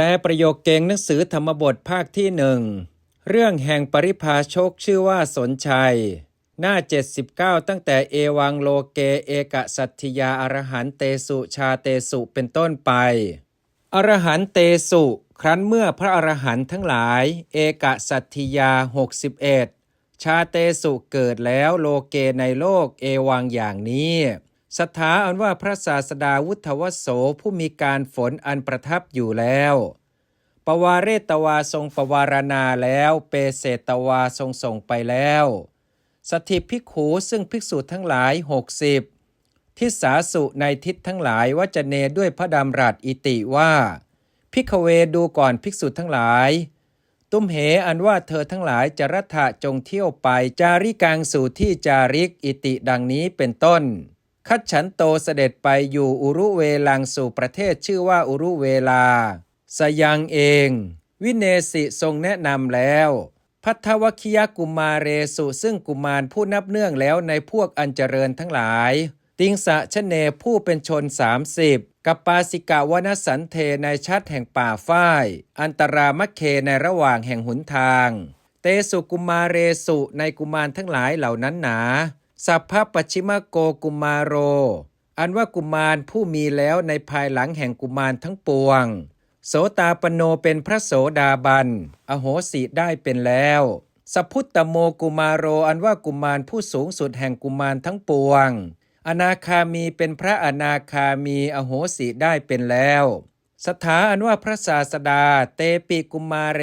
ลประโยคเก่งหนังสือธรรมบทภาคที่หนึ่งเรื่องแห่งปริภาชกชื่อว่าสนชัย หน้า 79 ตั้งแต่เอวังโลเกเอกสัตถิยาอรหันเตสุชาเตสุเป็นต้นไป อรหันเตสุ ครั้นเมื่อพระอรหันต์ทั้งหลาย เอกสัตถิยา 61 ชาเตสุเกิดแล้วโลเกในโลกเอวังอย่างนี้ สถาอันว่าพระศาสดาวุฒวโสผู้มีการฝนอันประทับอยู่แล้ว ปวาเรตวาทรงปวารณาแล้ว เปเศตวาทรงส่งไปแล้ว สถิภิกขูซึ่งภิกษุทั้งหลายหกสิบทิสาสุในทิศทั้งหลายวจเนด้วยพระดำรัสอิติว่าพิกเวดูก่อนภิกษุทั้งหลาย ตุ้มเหอันว่าเธอทั้งหลายจะรัฐะจงเที่ยวไปจาริกังสู่ที่จาริกอิติดังนี้เป็นต้น คัดฉันโตเสด็จไปอยู่อุรุเวลังสู่ประเทศชื่อว่าอุรุเวลา สยังเอง วิเนสิทรงแนะนำแล้ว พัทวคิยกุมารเรสุซึ่งกุมารผู้นับเนื่องแล้วในพวกอันเจริญทั้งหลาย ติงสะชะเนผู้เป็นชนสามสิบกัปปาสิกาวนสันเทในชัดแห่งป่าฝ้าย อันตรามะเคในระหว่างแห่งหุนทาง เตสุกุมารเรสุในกุมารทั้งหลายเหล่านั้นหนา สัพพะปัชิมโกกุมารโร อันว่ากุมารผู้มีแล้วในภายหลังแห่งกุมารทั้งปวง โสตาปโนเป็นพระโสดาบัน อโหสิได้เป็นแล้ว สัพพุตตโมกุมารโร อันว่ากุมารผู้สูงสุดแห่งกุมารทั้งปวง อนาคามีเป็นพระอนาคามีอโหสิได้เป็นแล้วสถาอันว่าพระศาสดาเตปิกุมาเร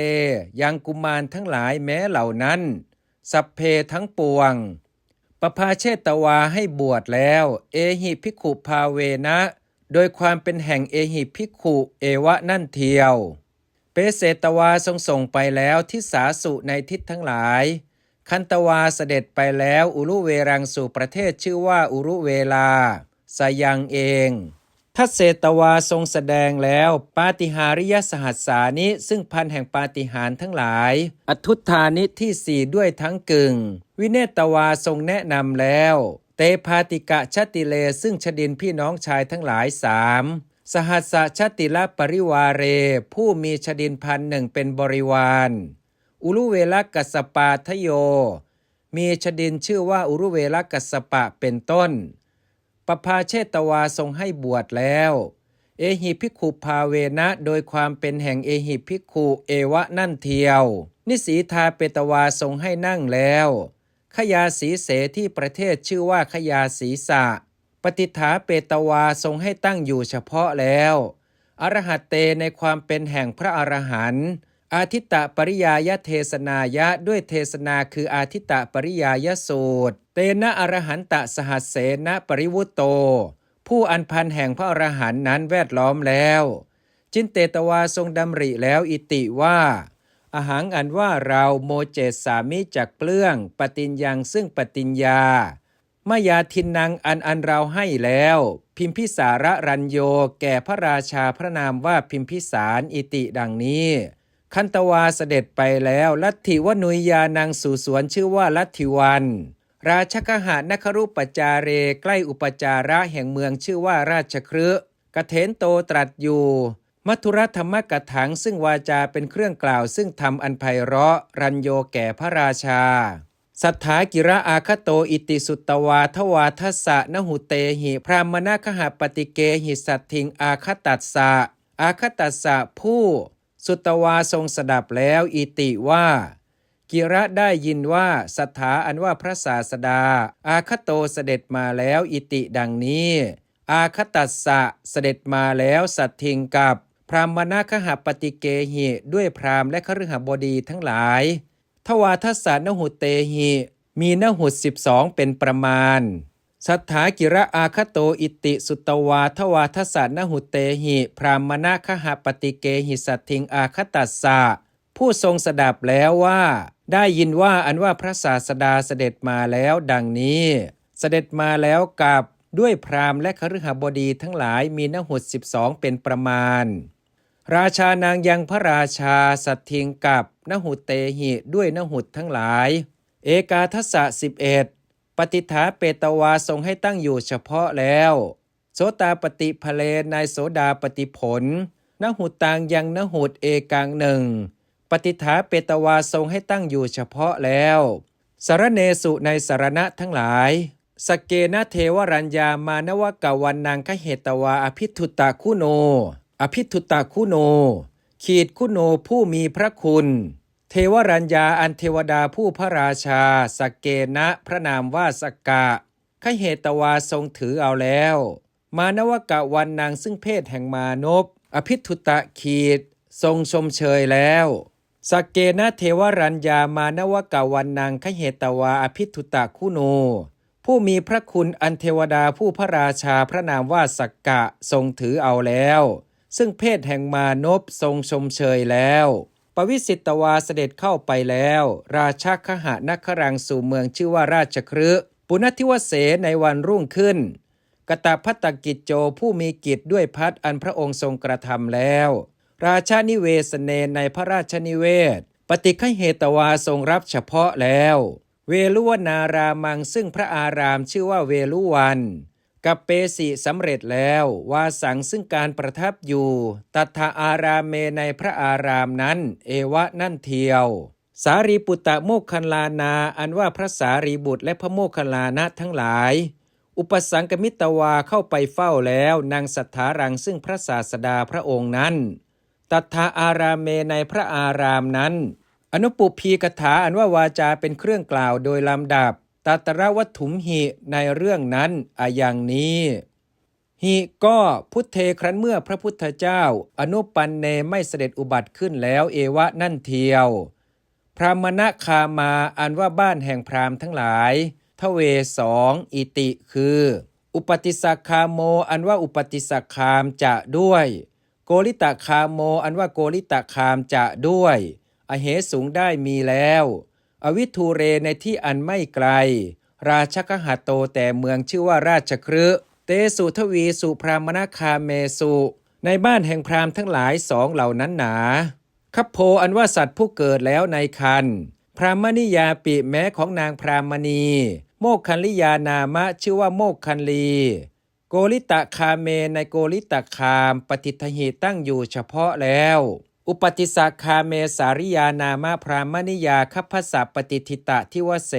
ยังกุมารทั้งหลายแม้เหล่านั้น สัพเพทั้งปวง ปภาเชตวาให้บวชแล้ว เอหิภิกขุภาเวนะ โดยความเป็นแห่งเอหิภิกขุเอวะนั่นเทียว เปเสตวาทรงส่งไปแล้วทิสาสุในทิศทั้งหลาย คันตวาเสด็จไปแล้วอุรุเวรังสู่ประเทศชื่อว่าอุรุเวลาสยังเองทัศเศตวาทรงแสดงแล้วปาติหาริยสหัสสานิซึ่งพันแห่งปาฏิหารทั้งหลาย อทุธานิที่สี่ด้วยทั้งกึ่ง วิเนตวาทรงแนะนำแล้ว เตพาติกะชติเลซึ่งชดินพี่น้องชายทั้งหลายสามสหัสชติละปริวาเร ผู้มีชดินพันหนึ่งเป็นบริวาร อุรุเวลกัสปาทโย มีชดินชื่อว่าอุรุเวลกัสปะเป็นต้นปภาเชตวาทรงให้บวชแล้ว เอหิภิกขุภาเวนะโดยความเป็นแห่งเอหิภิกขุเอวะนั่นเทียว นิสีทาเปตวาทรงให้นั่งแล้ว ขยาสีเสที่ประเทศชื่อว่าขยาศีสะ ปฏิฐาเปตวาทรงให้ตั้งอยู่เฉพาะแล้ว อรหัตเตในความเป็นแห่งพระอรหันต์อาทิตตปริยายเทศนายะด้วยเทศนาคืออาทิตตปริยายสูตร เตนะอรหันตะสหัสเสนะปริวุตโต ผู้อันพันแห่งพระอรหันต์นั้นแวดล้อมแล้ว จินเตตวาทรงดำริแล้วอิติว่า อาหังอันว่าเราโมเจตสามิจักเปลื้อง ปฏิญญังซึ่งปฏิญญามายาทินนางอันอันเราให้แล้ว พิมพิสาระรัญโยแก่พระราชาพระนามว่าพิมพิสารอิติดังนี้ คันตวาเสด็จไปแล้วลัทธิวนุยยานางสู่สวนชื่อว่าลัทธิวัน ราชกหานครุปจาเรใกล้อุปจาระแห่งเมืองชื่อว่าราชครืกเถนโตตรัสอยู่ มัทุรธรรมกถังซึ่งวาจาเป็นเครื่องกล่าว ซึ่งทำอันไพเราะ รัญโยแก่พระราชา สัทธากิระอาคโตอิติสุตวาทวาทสะนหุเตหิ พรามนาคหปฏิเกหิสัตถิงอาคตัสสะอาคตัสสะผู้ สุตวาทรงสดับแล้วอิติว่า กิระได้ยินว่าสัทธาอันว่าพระศาสดา อาคโตเสด็จมาแล้วอิติดังนี้ อาคตัสสะเสด็จมาแล้วสัตทิงกับ พรามนาคหปฏิเกหิด้วยพรามและคฤหบดีทั้งหลาย ทวาทัสสานหุเตหิ มีนหุสิบสองเป็นประมาณ สัทธากิระอาคโตอิติสุตวาทวาทัสสานหุเตหิ พรามนาคหปฏิเกหิสัตทิงอาคตัสสะผู้ทรงสดับแล้วว่า ได้ยินว่าอันว่าพระศาสดาเสด็จมาแล้วดังนี้ เสด็จมาแล้วกับด้วยพรามและคฤหบดีทั้งหลายมีนหุสิบสองเป็นประมาณ ราชานางยังพระราชาสัตทิงกับนหุเตหิด้วยนหุตทั้งหลาย เอกาทัสสะสิบเอ็ดปฏิฐาเปตวาทรงให้ตั้งอยู่เฉพาะแล้ว โสตาปฏิพเลนายโสดาปฏิผลนหุตังยังนหุดเอกังหนึ่งปฏิฐาเปตวาทรงให้ตั้งอยู่เฉพาะแล้วสารเนสุในสารณะทั้งหลาย สเกนเทวรัญญามานวกวันนางคเหตวาอภิทุตตาคุโน อภิทุตตาคุโน ขีดคุโนผู้มีพระคุณ เทวรัญญาอันเทวดาผู้พระราชา สกเกนะพระนามว่าสกกะคเหตวาทรงถือเอาแล้ว มานวกะวันนางซึ่งเพศแห่งมานพอภิทุตะขีด ทรงชมเชยแล้วสกเกนะเทวรัญญามานวกะวันนางคเหตวาอภิทุตะคุโน ผู้มีพระคุณอันเทวดาผู้พระราชาพระนามว่าสักกะทรงถือเอาแล้ว ซึ่งเพศแห่งมานพทรงชมเชยแล้วปวิสิตวาเสด็จเข้าไปแล้ว ราชาคหานครังสู่เมืองชื่อว่าราชครืปุณทิวเสในวันรุ่งขึ้น กตาพัตตกิจโจผู้มีกิจด้วยพัดอันพระองค์ทรงกระทำแล้ว ราชานิเวศเนในพระราชนิเวศ ปฏิฆเหตวาทรงรับเฉพาะแล้ว เวลุวนารามังซึ่งพระอารามชื่อว่าเวลุวัน กับเปสิสำเร็จแล้ววาสังซึ่งการประทับอยู่ ตัทธาอารามเมในพระอารามนั้น เอวะนั่นเทียว สารีปุตตะโมกคันลานา อันว่าพระสารีบุตรและพระโมคคัลลานะทั้งหลาย อุปสังกมิตวาเข้าไปเฝ้าแล้วนางสัทธารังซึ่งพระศาสดาพระองค์นั้น ตัทธาอารามเมในพระอารามนั้น อนุปุพีกถาอันว่าวาจาเป็นเครื่องกล่าวโดยลำดับ ตัตระวัตถุมหิในเรื่องนั้นอะอย่างนี้หิก็พุทเทครั้นเมื่อพระพุทธเจ้า อนุปันเนไม่เสด็จอุบัติขึ้นแล้วเอวะนั่นเทียว พรามณคามาอันว่าบ้านแห่งพรามทั้งหลาย ทเวสองอิติคือ อุปติสักคาโมอันว่าอุปติสักคามจะด้วย โกริตะคาโมอันว่าโกริตะคามจะด้วย อเหสูงได้มีแล้ว อวิทูเรในที่อันไม่ไกล ราชกหาโตแต่เมืองชื่อว่าราชครืเตสุทวีสุพรามณคาเมสุ ในบ้านแห่งพรามทั้งหลายสองเหล่านั้นหนาคัพโพอันว่าสัตว์ผู้เกิดแล้วในคัน พรามณิยาปิแม้ของนางพรามณี โมกคันลิยานามะชื่อว่าโมกคันลี โกริตะคาเมในโกริตะคาม ปฏิทหิตั้งอยู่เฉพาะแล้ว อุปติสักคาเมสาริยานามะพรามณิยาคัพสะปฏิทิตะทิวเส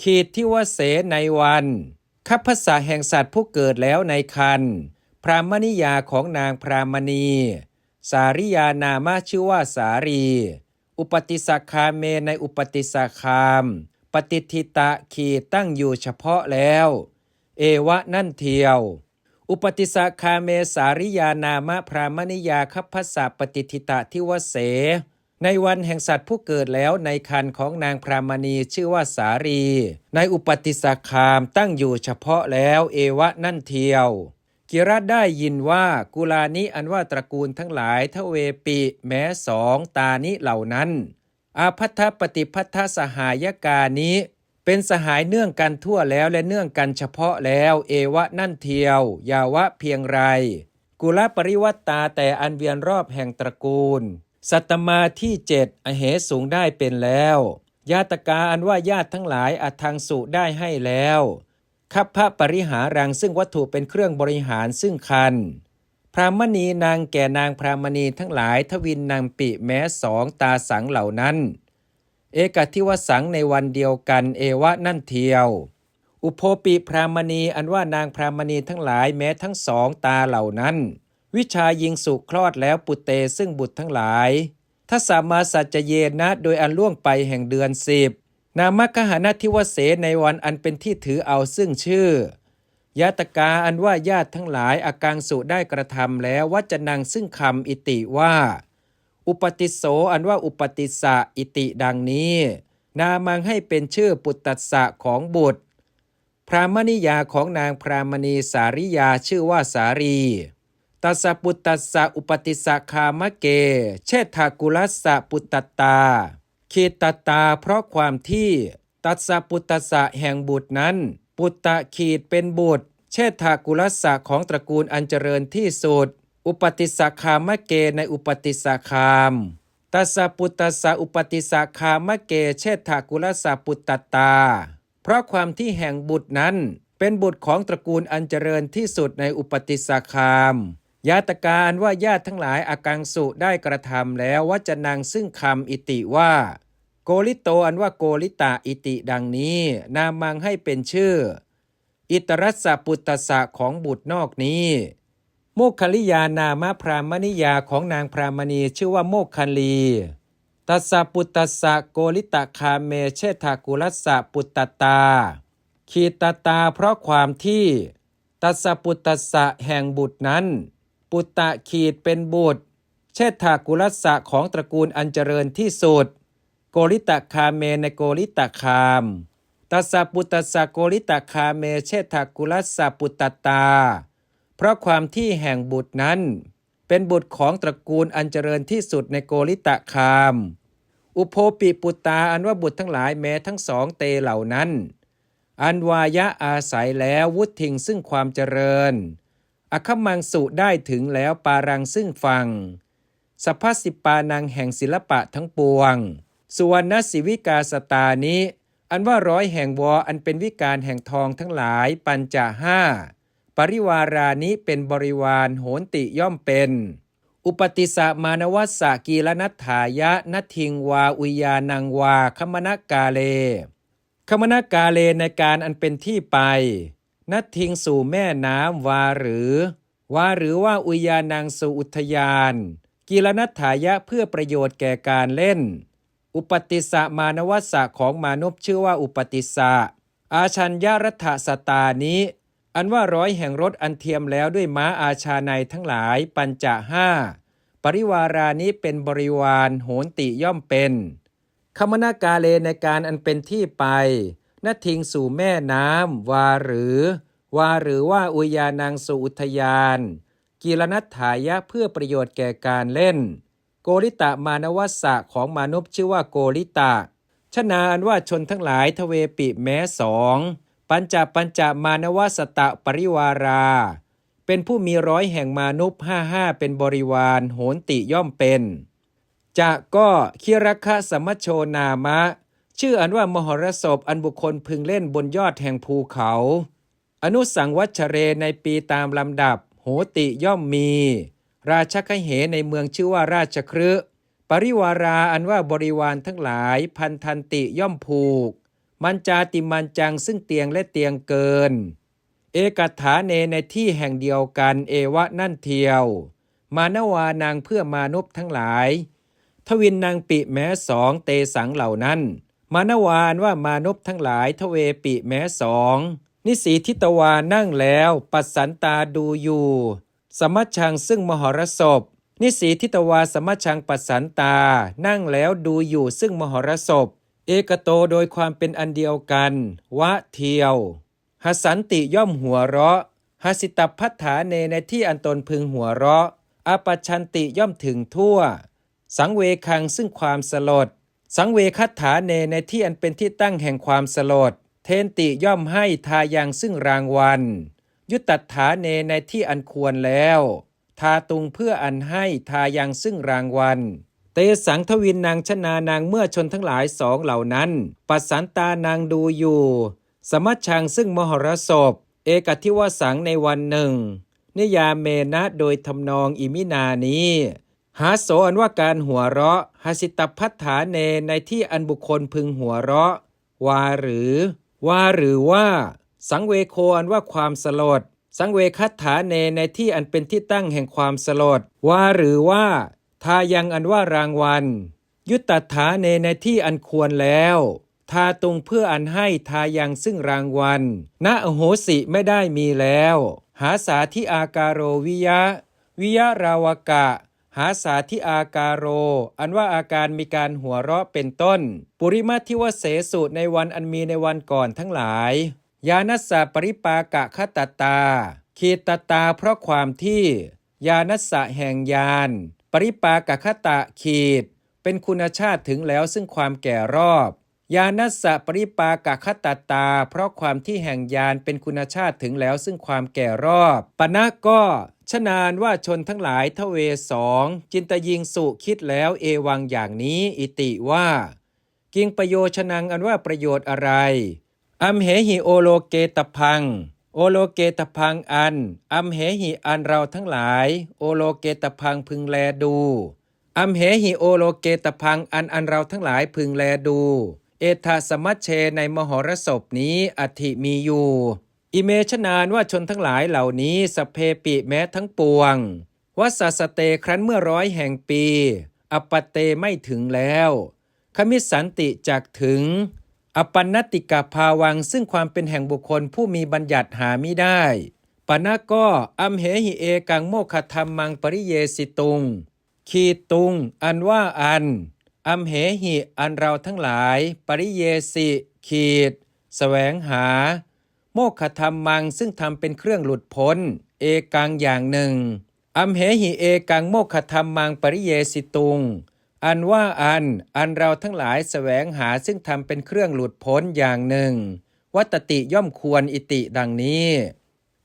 ขีดทิวเสในวันคัพสะแห่งสัตว์ผู้เกิดแล้วในคันพรามณิยาของนางพรามณี สาริยานามะชื่อว่าสารี อุปติสักคาเมในอุปติสักคาม ปฏิทิตะขีดตั้งอยู่เฉพาะแล้ว เอวะนั่นเทียว อุปติสักคาเมสาริยานามะพรามณิยาคัพพสะปฏิทิตะทิวเส ในวันแห่งสัตว์ผู้เกิดแล้วในคันของนางพรามณีชื่อว่าสารี ในอุปติสักคามตั้งอยู่เฉพาะแล้วเอวะนั่นเทียว กิรัตได้ยินว่ากุลานิอันว่าตระกูลทั้งหลายทเวปิแม้สองตานิเหล่านั้น อาพัทธปฏิพัทธสหายกานี้ เป็นสหายเนื่องกันทั่วแล้วและเนื่องกันเฉพาะแล้ว เอวะนั่นเทียว ยาวะเพียงไร กุลปริวัตตาแต่อันเวียนรอบแห่งตระกูล สัตมาที่เจ็ดอเหสูงได้เป็นแล้ว ญาตกาอันว่าญาติทั้งหลายอัทางสุได้ให้แล้วคับพพะปริหารังซึ่งวัตถุเป็นเครื่องบริหารซึ่งคัน พรามณีนางแก่นางพรามณีทั้งหลายทวินนางปิแม้สองตาสังเหล่านั้น เอกทิวสังในวันเดียวกันเอวะนั่นเทียว อุโพปิพรามณีอันว่านางพรามณีทั้งหลายแม้ทั้งสองตาเหล่านั้น วิชายิงสุคลอดแล้วปุเตซึ่งบุตรทั้งหลายถ้าสามาสัจเยนะโดยอันล่วงไปแห่งเดือนสิบนามกหานาทิวเสในวันอันเป็นที่ถือเอาซึ่งชื่อยาตกาอันว่าญาติทั้งหลายอากังสุได้กระทำแล้ววัจนังซึ่งคำอิติว่า อุปติโสอันว่าอุปติสะอิติดังนี้ นามังให้เป็นชื่อปุตตัสะของบุตร พรามณิยาของนางพรามณีสาริยาชื่อว่าสารีตัสปุตตัสสะอุปติสะคามะเก เชษฐากุลัสสะปุตตตาขีตตาเพราะความที่ ตัสปุตตสะแห่งบุตรนั้น ปุตตะขีดเป็นบุตร เชษฐากุลัสสะของตระกูลอันเจริญที่สุด อุปติสะคามะเกในอุปติสะคามตัสะปุตตสะอุปติสะคามะเกเชษฐากุลสะปุตตตา เพราะความที่แห่งบุตรนั้นเป็นบุตรของตระกูลอันเจริญที่สุดในอุปติสะคามยาตการว่าญาติทั้งหลายอากังสุได้กระทำแล้ววจนังซึ่งคำอิติว่า โกริโตอันว่าโกริตาอิติดังนี้ นามังให้เป็นชื่อ อิตรัสสะปุตตสะของบุตรนอกนี้ โมคคลิยานามะพรามณิยาของนางพรามณีชื่อว่าโมคคัลลีตัสสะปุตตสะโกริตะคาเมเชทากุลัสสะปุตตตา ขีตตาเพราะความที่ตัสสะปุตตสะแห่งบุตรนั้น ปุตตะขีดเป็นบุตร เชษฐากุลัสสะของตระกูลอันเจริญที่สุด โกริตะคาเมในโกริตะคามตัสสะปุตตสะโกริตะคาเมเชษฐากุลัสสะปุตตตา เพราะความที่แห่งบุตรนั้น เป็นบุตรของตระกูลอันเจริญที่สุดในโกริตะคาม อุโพปิปุตตาอันว่าบุตรทั้งหลายแม้ทั้งสองเตเหล่านั้น อันวายะอาศัยแล้ววุทิงซึ่งความเจริญ อคมังสุได้ถึงแล้วปารังซึ่งฟังสภาสิปานังแห่งศิลปะทั้งปวง สุวรรณสิวิกาสตานี้ อันว่าร้อยแห่งวออันเป็นวิการแห่งทองทั้งหลายปัญจห้า ปริวารานี้เป็นบริวารโหนติย่อมเป็น อุปติสะมานวัสสกีลนัฏฐายะนัทิงวาอุยานังวาคมนกาเล คมนากาเลในการอันเป็นที่ไป นัทิงสู่แม่น้ำวาหรือ วาหรือว่าอุยานังสู่อุทยาน กีรนัฏฐายะเพื่อประโยชน์แก่การเล่น อุปติสะมานวัสสะของมานพชื่อว่าอุปติสะอาชัญญรัฐสตานี้ อันว่าร้อยแห่งรถอันเทียมแล้วด้วยม้าอาชาในทั้งหลายปัญจห้าปริวารานี้เป็นบริวารโหนติย่อมเป็น คมนากาเลในการอันเป็นที่ไปนทิงสู่แม่น้ำวาหรือ วาหรือว่าอุยานังสู่อุทยาน กีรนัฏฐายะเพื่อประโยชน์แก่การเล่น โกริตะมานวัสสะของมนุษย์ชื่อว่าโกริตะชนาอันว่าชนทั้งหลายทเวปิแม้สอง ปัญจปัญจมานวสตะปริวารา เป็นผู้มีร้อยแห่งมานุปห้าห้าเป็นบริวาร โหนติย่อมเป็น จะก็คิรคะสมโชนามะ ชื่ออันว่ามหรสพอันบุคคลพึงเล่นบนยอดแห่งภูเขา อนุสังวัชเรในปีตามลำดับ โหติย่อมมี ราชคเหในเมืองชื่อว่าราชครืปริวาราอันว่าบริวารทั้งหลายพันทันติย่อมผูก มันจาติมันจังซึ่งเตียงและเตียงเกิน เอกถาเนในที่แห่งเดียวกันเอวะนั่นเทียว มานวานางเพื่อมานพทั้งหลาย ทวินนางปิแม้สองเตสังเหล่านั้น มานวานว่ามานพทั้งหลายทเวปิแม้สองนิสีทิตวานั่งแล้ว ปัสสันตาดูอยู่ สมัชชังซึ่งมหรสพ นิสีทิตวาสมัชชังปัสสันตา นั่งแล้วดูอยู่ซึ่งมหรสพ เอกโตโดยความเป็นอันเดียวกัน วะเทียว หสันติย่อมหัวเราะหสิตพัฏฐาเนในที่อันตนพึงหัวเราะอปชันติย่อมถึงทั่ว สังเวคังซึ่งความสลด สังเวคัฏฐาเนในที่อันเป็นที่ตั้งแห่งความสลด เทนติย่อมให้ทายังซึ่งรางวัล ยุตตัฏฐาเนในที่อันควรแล้ว ทาตุงเพื่ออันให้ทายังซึ่งรางวัล เตสังทวินนางชนานางเมื่อชนทั้งหลายสองเหล่านั้น ปัสสันตานางดูอยู่ สมัชชังซึ่งมหรสพ เอกทิวสังในวันหนึ่ง นิยาเมนะโดยทำนองอิมินานี้ หาโสอันว่าการหัวเราะหาสิตพัฏฐาเนในที่อันบุคคลพึงหัวเราะ วาหรือ ว่าหรือว่า สังเวโคอันว่าความสลด สังเวคัฏฐาเนในที่อันเป็นที่ตั้งแห่งความสลด ว่าหรือว่า ทายังอันว่ารางวัล ยุตตถาเนในที่อันควรแล้ว ทาตุงเพื่ออันให้ทายังซึ่งรางวัลณอโหสิไม่ได้มีแล้ว หาสาธิอาการโรวิยะ วิยะราวกะ หาสาธิอาการโร อันว่าอาการมีการหัวเราะเป็นต้น ปุริมาทิวเสสุในวันอันมีในวันก่อนทั้งหลาย ยานัสสะปริปากะคตตาขีตตาเพราะความที่ ยานัสสะแห่งยาน ปริปากคตะขีด เป็นคุณชาติถึงแล้วซึ่งความแก่รอบ ยานัสสะปริปากคตตา เพราะความที่แห่งยานเป็นคุณชาติถึงแล้วซึ่งความแก่รอบปณะก็ชนานว่าชนทั้งหลายทเวสองจินตยิงสุคิดแล้วเอวังอย่างนี้อิติว่า กิงประโยชนังอันว่าประโยชน์อะไรอัมเหหิโอโลเกตพัง โอโลเกตพังอัน อัมเหหิอันเราทั้งหลาย โอโลเกตพังพึงแลดู อัมเหหิโอโลเกตพังอันอันเราทั้งหลายพึงแลดู เอทาสมัชเชในมหรสพนี้อธิมีอยู่ อิเมชนานว่าชนทั้งหลายเหล่านี้สเพปิแม้ทั้งปวงวัสสเตครั้นเมื่อร้อยแห่งปี อปเตไม่ถึงแล้ว ขมิสันติจักถึง อปันนติกาภาวังซึ่งความเป็นแห่งบุคคลผู้มีบัญญัติหาไม่ได้ปณะก็อัมเหหิเอกังโมคธรรมมังปริเยสิตุง ขีตุง อันว่าอัน อัมเหหิอันเราทั้งหลาย ปริเยสิ ขีดแสวงหา โมคธรรมมังซึ่งทำเป็นเครื่องหลุดพ้น เอกังอย่างหนึ่ง อัมเหหิเอกังโมคธรรมมังปริเยสิตุง อันว่าอัน อันเราทั้งหลายแสวงหาซึ่งทำเป็นเครื่องหลุดพ้นอย่างหนึ่ง วัตติย่อมควรอิติดังนี้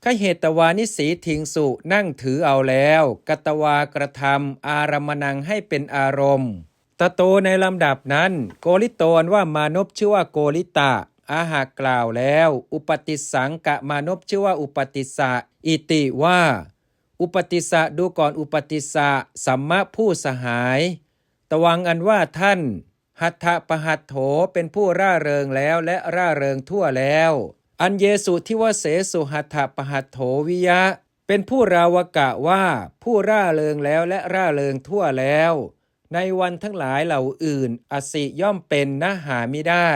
ขเหตวานิสีทิงสุนั่งถือเอาแล้ว กตวากระทำอารมนังให้เป็นอารมณ์ตะโตในลำดับนั้น โกริโตนว่ามานพชื่อว่าโกริตะ อาหากล่าวแล้ว อุปติสังกะมานพชื่อว่าอุปติสะอิติว่า อุปติสะดูก่อนอุปติสะสัมมะผู้สหาย ตวังอันว่าท่านหัตถปหัตโถเป็นผู้ร่าเริงแล้วและร่าเริงทั่วแล้ว อันเยสุที่ว่าเสสุหัตถปหัตโถวิยะ เป็นผู้ราวกะว่าผู้ร่าเริงแล้วและร่าเริงทั่วแล้ว ในวันทั้งหลายเหล่าอื่น อสิย่อมเป็นนะหาไม่ได้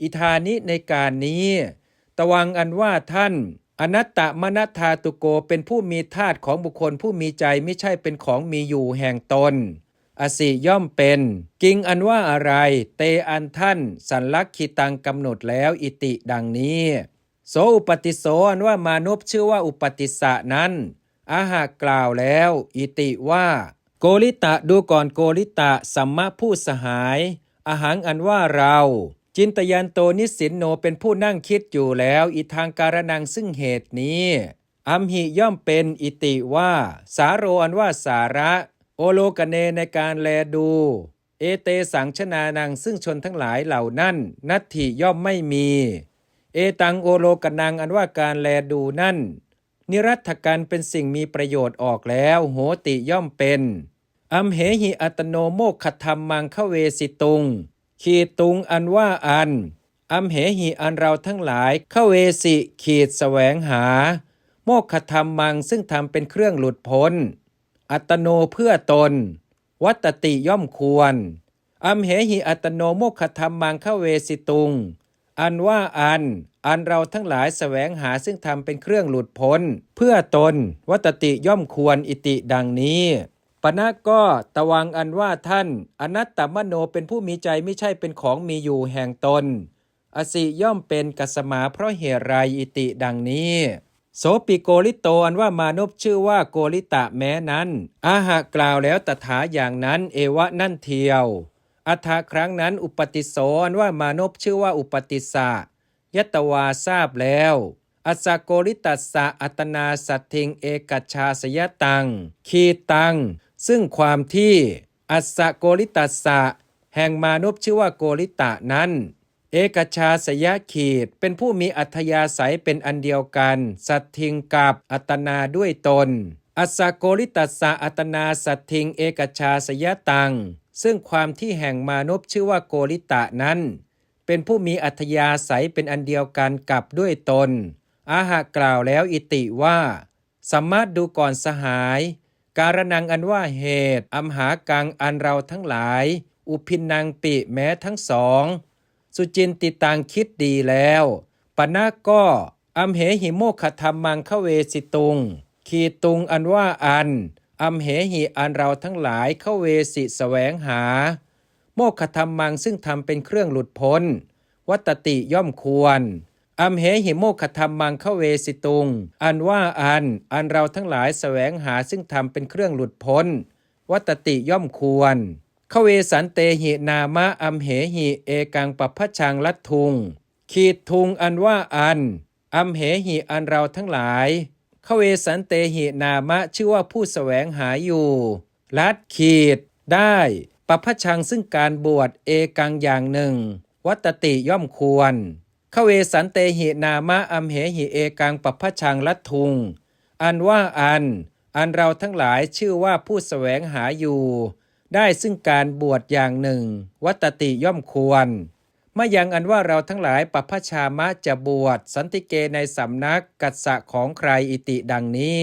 อิธานิในการนี้ ตวังอันว่าท่าน อนัตตมนัตธาตุโกเป็นผู้มีธาตุของบุคคลผู้มีใจไม่ใช่เป็นของมีอยู่แห่งตน อสิย่อมเป็น กิงอันว่าอะไร เตอันท่าน สันลักขิตังกำหนดแล้วอิติดังนี้ โสอุปติโสอันว่ามานพชื่อว่าอุปติสะนั้น อาหากกล่าวแล้ว อิติว่า โกริตะดูก่อนโกริตะสัมมาผู้สหายอาหังอันว่าเรา จินตยันโตนิสินโนเป็นผู้นั่งคิดอยู่แล้วอีทางการนังซึ่งเหตุนี้อัมหิย่อมเป็นอิติว่า สาโรอันว่าสาระ โอโลกเนในการแลดู เอเตสังชนานังซึ่งชนทั้งหลายเหล่านั้น นัตถิย่อมไม่มี เอตังโอโลกนังอันว่าการแลดูนั่น นิรัตกันเป็นสิ่งมีประโยชน์ออกแล้ว โหติย่อมเป็นอัมเหหิอัตโนโมคธรรมมังคเวสิตุง ขีดตุงอันว่าอัน อัมเหหิอันเราทั้งหลายเขเวสิขีดแสวงหา โมคธรรมมังซึ่งทำเป็นเครื่องหลุดพ้น อัตโนเพื่อตน วัตติย่อมควร อัมเหหิอัตโนโมคธรรมมังเขเวสิตุง อันว่าอัน อันเราทั้งหลายแสวงหาซึ่งทำเป็นเครื่องหลุดพ้น เพื่อตน วัตติย่อมควรอิติดังนี้ปณะก็ตวังอันว่าท่าน อนัตตมโนเป็นผู้มีใจไม่ใช่เป็นของมีอยู่แห่งตน อสิย่อมเป็นกัสมาเพราะเหตุไรอิติดังนี้ โสปิโกริโตอันว่ามานพชื่อว่าโกริตะแม้นั้น อาหากล่าวแล้วตถาอย่างนั้นเอวะนั่นเทียว อัฐาครั้งนั้นอุปติโสอันว่ามานพชื่อว่าอุปติสะยตวาทราบแล้วอัสโกริตัสสะอัตนาสัตทิงเอกัชาสยตังขีตัง ซึ่งความที่อัสสโกริตัสสะแห่งมานพชื่อว่าโกริตะนั้น เอกชาสยขีด เป็นผู้มีอัธยาศัยเป็นอันเดียวกัน สัตทิงกับอัตนาด้วยตน อัสโกริตัสสะอัตนาสัตทิงเอกชาสยตัง ซึ่งความที่แห่งมานพชื่อว่าโกริตะนั้น เป็นผู้มีอัธยาศัยเป็นอันเดียวกันกับด้วยตน อาหากล่าวแล้วอิติว่าสัมมาดูก่อนสหาย การนังอันว่าเหตุอัมหากังอันเราทั้งหลาย อุพินนางปิแม้ทั้งสอง สุจินติตังคิดดีแล้วปณะก็อัมเหหิโมคธรรมมังคเวสิตุง ขีตุงอันว่าอัน อัมเหหิอันเราทั้งหลายเข้าเวสิแสวงหา โมคธรรมมังซึ่งทำเป็นเครื่องหลุดพ้น วัตติย่อมควร อัมเหหิโมคธรรมมังคะเวสิตุง อันว่าอัน อันเราทั้งหลายแสวงหาซึ่งทำเป็นเครื่องหลุดพ้น วัตติย่อมควร คะเวสันเตหินามะอัมเหหิเอกังปพชังลัททุง ขีดทุงอันว่าอัน อัมเหหิอันเราทั้งหลายคะเวสันเตหินามะชื่อว่าผู้แสวงหาอยู่ ลัดขีด ได้ปพชังซึ่งการบวชเอกังอย่างหนึ่ง วัตติย่อมควรขเวสันเตหินามะอัมเหหิเอกังปัพชังลัททุง อันว่าอัน อันเราทั้งหลายชื่อว่าผู้แสวงหาอยู่ ได้ซึ่งการบวชอย่างหนึ่ง วัตติย่อมควรมายังอันว่าเราทั้งหลายปัพพชามะจะบวชสันติเกในสำนักกัสสะของใครอิติดังนี้